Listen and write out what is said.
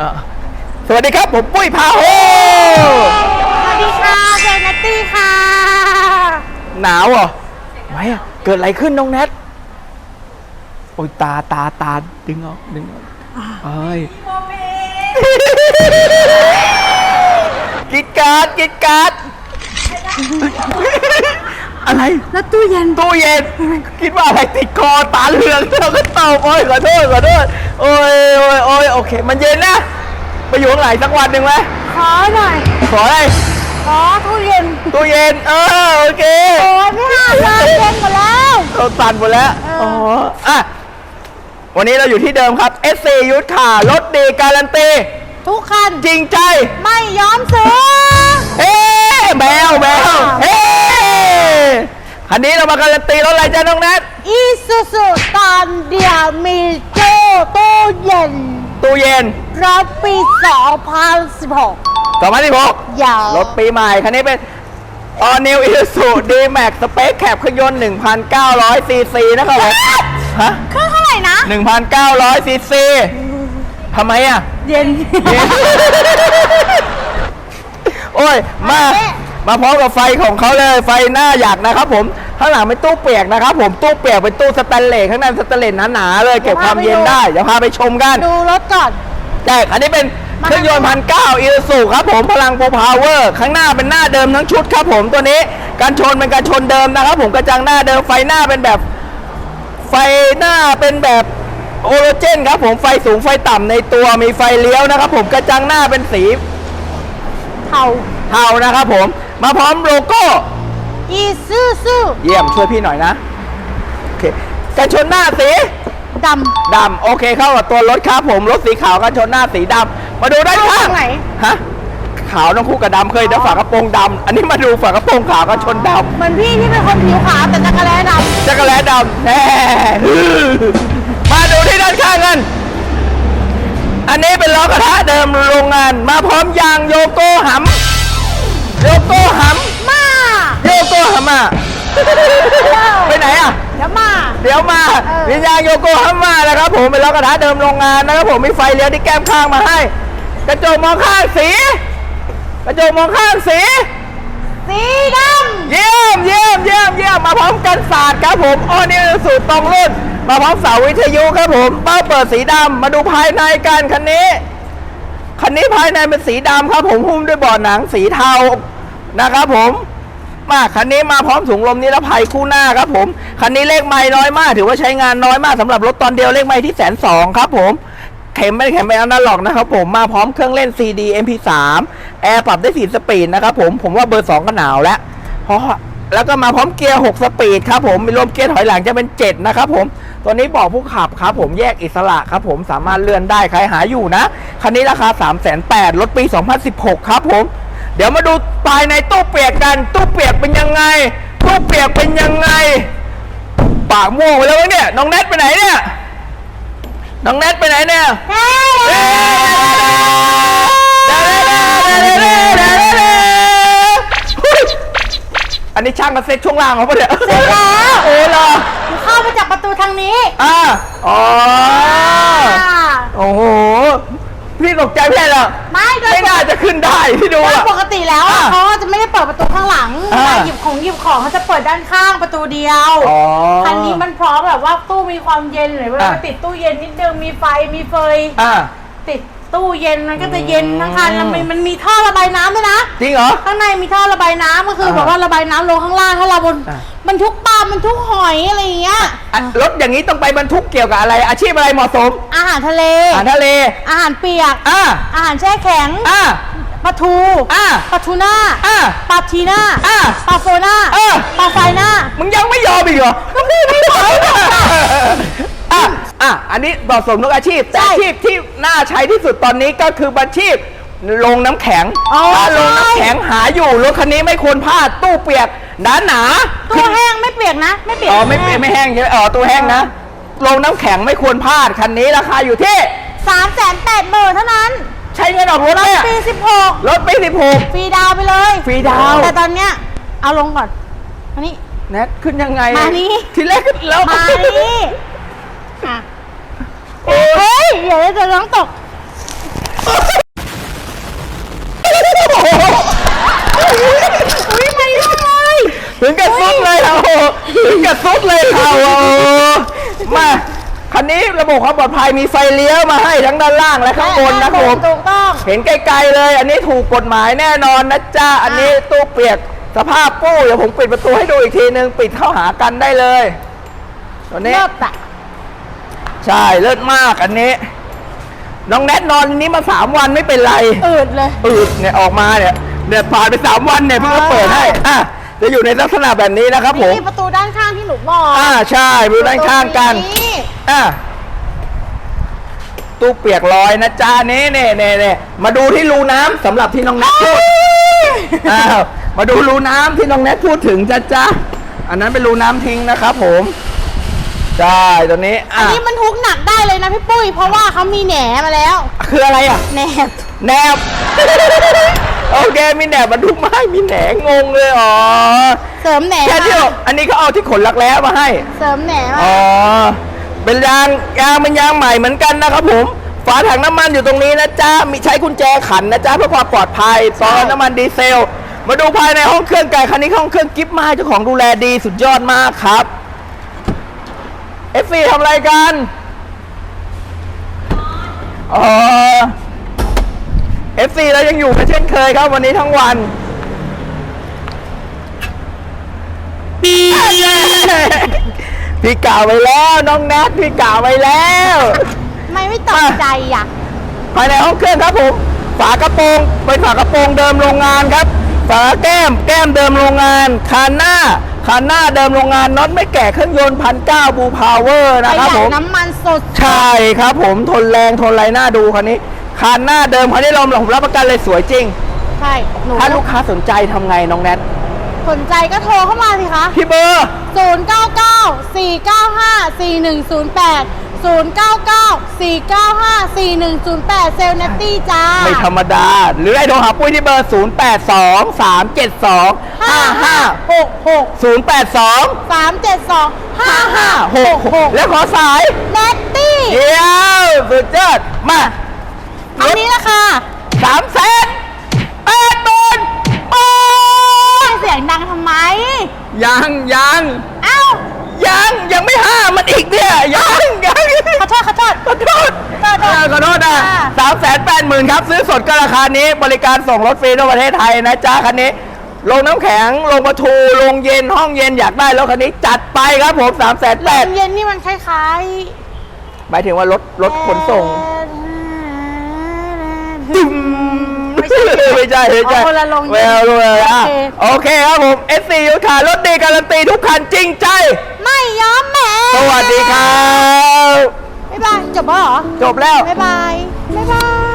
อะสวัสดีครับ ผมปุ้ยพาโฮสวัสดีค่ะเจนนัตตี้ค่ะ หนาวเหรอไม่อะเกิดอะไรขึ้นน้องแนทโอ้ยตาตาตาดึงออกดึงออกเอ้ยกิดการ์ดกิดการ์ดอะไร แล้วตู้เย็นตู้เย็นคิดว่าอะไรติดคอตาเหลืองเราก็ตอบโอ้ยขอโทษขอโทษโอ้ยโอ้ยโอ้ยโอ เค มันเย็นนะ ไปอยู่ข้างไหนสักวันหนึ่งไหมขอหน่อย ขออะไรขอตู้เย็นตู้เย็น เออ โอเคโอ้ยไม่ห้ามเลยเย็นหมดแล้ว เราสั่นหมดแล้วเอออ๋ออะ วันนี้เราอยู่ที่เดิมครับ SC ยุทธค่ะรถดีการันตี ทุกคัน จริงใจ ไม่ย้อมสีเฮ้แมวแมวเฮ้คันนี้เรามาการันตีรถอะไรจ้าน้องแนทอีซูซูตอนเดียวมีโจตู้เย็น ตู้เย็นรถปี 2016 2016ยาวรถปีใหม่ คันนี้เป็น All New Isuzu D-Max Space Cap เครื่องยนต์ 1,900 ซีซีนะครับผมฮะ เครื่องเท่าไหร่นะ 1,900 ซีซีทำไมอะ เย็น โอ้ย มา มาเอ๊ะมาพร้อมกับไฟของเขาเลย ไฟหน้าหยักนะครับผม ข้างหลังเป็นตู้เปียกนะครับผมตู้เปียกเป็นตู้สแตนเลสข้างในสแตนเลสหนาๆเลยเก็บความเย็นได้เดี๋ยวพาไปชมกันดูรถก่อนใช่อันนี้เป็นเครื่องยนต์พันเก้าอีซูครับผมพลังโปรพาวเวอร์ข้างหน้าเป็นหน้าเดิมทั้งชุดครับผมตัวนี้การชนเป็นการชนเดิมนะครับ ผมกระจังหน้าเดิมไฟหน้าเป็นแบบ ไฟหน้าเป็นแบบโอโรเจนครับผมไฟสูงไฟต่ำในตัวมีไฟเลี้ยวนะครับ ผมกระจังหน้าเป็นสีเทาเทานะครับผมมาพร้อมโลโก้ อีซูซูเยี่ยมช่วยพี่หน่อยนะ โอเคกันชนหน้าสีดดำโอเคเข้ากับตัวรถครับผมรถสีขาวกันชนหน้าสีดำมาดูด้านข้างเข้าตรงไหนฮะขาวต้องคู่กับดำเคยเดี๋ยวฝากระโปรงดำอันนี้มาดูฝากระโปรงขาวกันชนดำเหมือนพี่ที่เป็นคนผิวขาวแต่จักรแล้ดำจักรแล้ดำแน่มาดูที่ด้านข้างกันอันนี้เป็นล้อกระทะเดิมโรงงาน มาพร้อมยางโยโกหัมโยโกหัม ไปไหนอะ เดี๋ยวมา เดี๋ยวมาเออ วิญญาณโยโกฮาม่านะครับผมเป็นล้อกระทะเดิมโรงงานนะครับผมมีไฟเลี้ยวที่แก้มข้างมาให้ กระจกมองข้างสี กระจกมองข้างสี สีดเยี่ยมเยี่ยมเยี่ยมเยี่ยมมาพร้อมกันศาสตร์ครับผมอ้อนี่สูตรตรงรุ่น มาพร้อมเสาวิทยุครับผมเป้าเปิดสีดำมาดูภายในกันคันนี้ คันนี้ภายในเป็นสีดำครับผมหุ้มด้วยเบาะหนังสีเทานะครับผม มาคันนี้มาพร้อมถุงลมนิรภัยคู่หน้าครับผม คันนี้เลขไม้น้อยมาก ถือว่าใช้งานน้อยมากสำหรับรถตอนเดียวเลขไม้ที่แสนสองครับผมเข็มไม่ได้เข็มไปอนาล็อกนะครับผมมาพร้อมเครื่องเล่น CD MP3 แอร์ปรับได้4สปีดนะครับผมผมว่าเบอร์ 2 ก็หนาวแล้วเพราะแล้วก็มาพร้อมเกียร์ 6 สปีดครับผม มีรวมเกียร์ถอยหลังจะเป็น 7 นะครับผม ตัวนี้บอกผู้ขับครับผมแยกอิสระครับผมสามารถเลื่อนได้ใครหาอยู่นะ คันนี้ราคา 3 8 0 0 0รถปี 2016 ครับผม เดี๋ยวมาดูภายในตู้เปียกกัน ตู้เปียกเป็นยังไง ตู้เปียกเป็นยังไง ปากม่วงไปแล้วเนี่ย น้องแนทไปไหนเนี่ย น้องแนทไปไหนเนี่ยอันนี้ช่างกันเซ็ตช่วงล่างเขาปะเนี่ยเสร็จแล้วโอ้เหรอ กูเข้ามาจากประตูทางนี้ อ่าอ๋อ อ่า โอ้โห พี่ตก ใจพี่เหรอไม่โดยไม่น่าจะขึ้นได้ที่ดูโดยอะ ปกติแล้วอะอ่าเขาจะไม่ได้เปิดประตูข้างหลังอ่าเวลาหยิบของหยิบของเขาจะเปิดด้านข้างประตูเดียวอ๋อคันนี้มันพร้อมแบบว่าตู้มีความเย็นหรือเวลาอะ ไปติดตู้เย็นนิดนึงมีไฟมีเฟยอ่า ติด ตู้เย็นมันก็จะเย็นอืมทั้งคันแล้วมันมันมีท่อระบายน้ำด้วยนะ จริงเหรอ ข้างในมีท่อระบายน้ำก็คืออ่าแบบว่าระบายน้ำลงข้างล่างถ้าเราบนอ่า บรรทุกปลาบรรทุกหอยอะไรอย่างเงี้ยอะรถอย่างนี้ต้องไปบรรทุกเกี่ยวกับอะไร อาชีพอะไรเหมาะสมอาหารทะเล อาหารทะเล อาหารเปียก อ่าอาหารแช่แข็งอ่าปลาทูอ่าปลาทูน่าอ่า ปลาทีน่าอ่าปลาโฟน่าเออ ปลาไฟน่า มึงยังไม่ยอมอีกเหรอก็พี่ไม่ไหวหรอกค่ะอะ อะอันนี้เหมาะสมทุกอาชีพแต่ใช่อาชีพที่น่าใช้ที่สุดตอนนี้ก็คืออาชีพลงน้ำแข็งอ๋อถ้าลงใช่น้ำแข็งหาอยู่รถคันนี้ไม่ควรพลาดตู้เปียกหนาหนาๆตัวแห้งไม่เปียกนะ ไม่เปียกอ๋อไม่เปียกไม่แห้งใช่ไหมอ๋อตัวแห้งนะลงน้ำแข็งไม่ควรพลาดคันนี้ราคาอยู่ที่ สามแสนแปดหมื่นเท่านั้น ใช้เงินออกรถเนี่ย ปีสิบหกรถปีสิบหก ฟรีดาวน์ไปเลยฟรีดาวน์ แต่ตอนเนี้ยเอาลงก่อนอันนี้ แนทขึ้นยังไงมานี่ ทีแรกขึ้นแล้ว มานี่อะโอ้ย เฮ้ยเดี๋ยวจะต้องตกถึงกับซุดเลยเราถึงกับซุดเลยเรามาคันนี้ระบบความปลอดภัยมีไฟเลี้ยวมาให้ทั้งด้านล่างและข้างบนนะผมถูเห็นไกลๆเลย อันนี้ถูกกฎหมายแน่นอนนะจ๊ะอันนี้ตู้เปียกสภาพปู้เดี๋ยวผมปิดประตูให้ดูอีกทีนึง ปิดเข้าหากันได้เลยตอนนี้ ใช่เลิศมากอันนี้ น้องแนทนอนอันนี้มาสามวันไม่เป็นไร อืดเลย อืดเนี่ยออกมาเนี่ยเนี่ยผ่านไปสามวันเนี่ยเพิ่งมาเปิดให้อะจะอยู่ในลักษณะแบบนี้นะครับผม นี่ประตูด้านข้างที่หนูบอกอ่าใช่ดูด้านข้างกันประตูนี้อะตู้เปียกลอยนะจ๊ะนี่เน่เน่เน่มาดูที่รูน้ำสำหรับที่น้องแนทพูดอ้าวมาดูรูน้ำที่น้องแนทพูดถึงจ้ะจ๊ะอันนั้นเป็นรูน้ำทิ้งนะครับผม ใช่ตัวนี้อัอะนนี้มันทุกหนักได้เลยนะพี่ปุ้ย เพราะว่าเขามีแหนมาแล้ว คืออะไรอะ แหนบแหนบ โอเคมีแหนบบรรทุกไม้มีแหนงงเลยอ๋อเสริมแหนแค่ที่มาอันนี้เขาเอาที่ขนรักแร้มาให้ เสริมแหนมาอ๋อ เป็นยางยางเป็นยางใหม่เหมือนกันนะครับผม ฝาถังน้ำมันอยู่ตรงนี้นะจ๊ะ มีใช้กุญแจขันนะจ๊ะเพื่อความปลอดภัยซองน้ำมันดีเซล มาดูภายในห้องเครื่องไก่คันนี้ห้องเครื่องกิฟต์มาเจ้าของดูแลดีสุดยอดมากครับ เอฟซีทำอะไรกันอ๋อเอฟซีเรายังอยู่กันเช่นเคยครับวันนี้ทั้งวันพี่กล่าวไว้แล้วน้องแนทพี่กล่าวไว้แล้วทำไมไม่ตกใจอะภายในห้องเครื่องครับผมฝากระโปรงเป็นฝากระโปรงเดิมโรงงานครับ ฝาแก้มแก้มเดิมโรงงาน คานหน้า คานหน้าเดิมโรงงานน็อตไม่แก่เครื่องยนต์พันเก้าบูพาวเวอร์ปนะระครับหยัผดมน้ำมันสดใช่ครับผมทนแรงทนไรหน้าดูคันนี้คานหน้าเดิมคันนี้เราผมรับประกันเลยสวยจริง ใช่หนูถ้าลูกค้าสนใจทำไงน้องแนทสนใจก็โทรเข้ามาสิคะ พี่เบอร์ 0 9 9 4 9 5 4 1 0 8 0 9 9 4 9 5 4 1 0 8 เซลเนตตี้จ้า ไม่ธรรมดา หรือไอ้โทรหาปุ้ยที่เบอร์ 0 8 2 3 7 2 5 5 6 6 0 8 2 3 7 2 5 5 6 6 แล้วขอสายเนตตี้เดี๋ยวสุดยอดมาอันนี้ราคาสามแสนแปดหมื่นโอ้ยเสียงดังทำไม ยังยังเอ้า ยังยังไม่ห้ามันอีกเนี่ยยังยังขอโทษขอโทษขอโทษขอโทษเออขอโทษนะค่ะสามแสนแปดหมื่นครับ ซื้อสดก็ราคานี้ บริการส่งรถฟรีทั่วประเทศไทยนะจ๊ะคันนี้ลงน้ำแข็งลงประทูลงเย็นห้องเย็นอยากได้แล้วคันนี้จัดไปครับผมสามแสนลแปดมเย็นนี่มันคล้ายหมายถึงว่ารถรถๆขนส่งตึมไม่ ใช่ ไม่ใช่ไม่ใช่เอาคนละลงไม่เอาเลยอะโอเค โอเคครับผม SC ยูขารถดีการันตีทุกคันจริงใจ ไม่ยอมแหมสวัสดีครับ บ๊ายบายจบแล้วเหรอ จบแล้ว บ๊ายบาย บ๊ายบาย